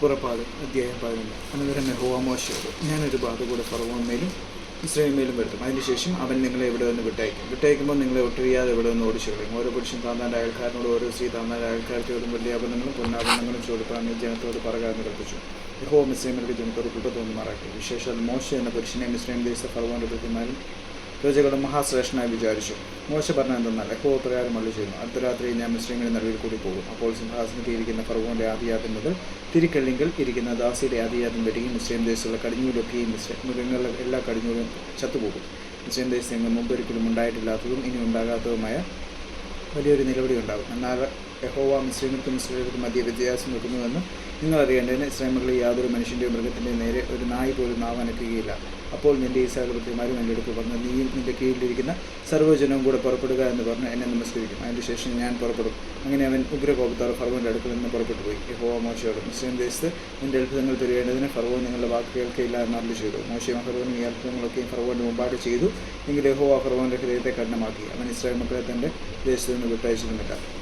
പുറപ്പാട് അധ്യായം പതിനൊന്ന്. അനന്തരം യഹോവ മോശയോട് ഞാനൊരു ബാധ കൂടെ ഫറവോന്മേലും ഇസ്രായേൽമേലും വരുത്തും അതിനുശേഷം അവൻ നിങ്ങളെ ഇവിടെ നിന്ന് വിട്ടയക്കും. വിട്ടയക്കുമ്പോൾ നിങ്ങളെ ഒട്ടറിയാതെ ഇവിടെ നിന്ന് ഓടിച്ചു കളയും ഓരോ പുരുഷൻ താന്താന്റെ അയൽക്കാരനോട് ഓരോ സ്ത്രീ താന്താന്റെ അയൽക്കാരത്തോടും വലിയ അബദ്ധങ്ങളും പൊന്നാഭരണങ്ങളും ചോദിപ്പാൻ ജനത്തോട് പറയാമെന്ന് കൽപ്പിച്ചു യഹോവ മിസ്രൈമിലേക്ക് ജനത്തോട് കൂട്ടത്തോന്നും മാറാക്കി വിശേഷം മോശ എന്ന പുരുഷനെ മിസ്രൈം ദേശ ഫറവോന്റെ പ്രതിമാരും പ്രജകളും മഹാശ്രേഷ്ഠനായി വിചാരിച്ചു. മോശ പറഞ്ഞ എന്തെന്നാൽ എക്കോ പ്രകാരം അള്ളി ചെയ്യുന്നു. അടുത്ത രാത്രി ഞാൻ മുസ്ലിങ്ങളുടെ നടുവിൽ കൂടി പോകും. അപ്പോൾ സിംഹാസനത്തിൽ ഇരിക്കുന്ന ഫറവോന്റെ ആദിയാതം മുതൽ തിരിക്കള്ളിങ്കിൽ ഇരിക്കുന്ന ദാസിയുടെ ആദിയാതം വരികയും മുസ്ലിം ദേശത്തുള്ള കടിഞ്ഞൂലൊക്കെയും മുസ്ലിം മൃഗങ്ങളുടെ എല്ലാ കടിഞ്ഞൂലും ചത്തുപോകും. മുസ്ലിം ദേശത്ത് മുമ്പൊരിക്കലും ഉണ്ടായിട്ടില്ലാത്തതും ഇനി ഉണ്ടാകാത്തതുമായ വലിയൊരു നിലവിളി ഉണ്ടാകും. എന്നാൽ യഹോവ മുസ്ലിമിൽക്കും മുസ്ലിമിൽക്കും മധ്യ വ്യത്യാസം നിൽക്കുന്നുവെന്ന് നിങ്ങൾ അറിയേണ്ടതിന് ഇസ്ലാമുകളിൽ യാതൊരു മനുഷ്യന്റെയും മൃഗത്തിന്റെ നേരെ ഒരു നായി പോലും നാവ് അനക്കുകയില്ല. അപ്പോൾ നിന്റെ ഈ സകലപത്യമാരും എന്റെ അടുത്ത് പറഞ്ഞു നീയും നിന്റെ കീഴിലിരിക്കുന്ന സർവജനവും കൂടെ പുറപ്പെടുക എന്ന് പറഞ്ഞ് എന്നെ നമസ്കരിക്കും. അതിന്റെ ശേഷം ഞാൻ പുറപ്പെടും. അങ്ങനെ അവൻ ഉഗ്രകോപത്തോടെ ഫർവോന്റെ അടുക്കൽ നിന്ന് പുറപ്പെട്ടു പോയി യഹോവ മോശയോട് മുസ്ലിം ദേശത്ത് നിന്റെ അത്ഭുതങ്ങൾ തിരിയേണ്ടതിന് ഫർവോ നിങ്ങളുടെ വാക്ക് കേൾക്കയില്ല എന്ന് ചെയ്തു. മോശയും ഫർവോനും ഈ അത്ഭുതങ്ങളൊക്കെയും ഫർവോന്റെ മുമ്പാട് ചെയ്തു. എങ്കിൽ യഹോവ ഫർവോന്റെ ഹൃദയത്തെ കഠിനമാക്കി. അവൻ ഇസ്രായേൽ മക്കളെ തന്റെ ദേശത്ത് നിന്ന് വിട്ടയച്ചിരുന്നില്ല.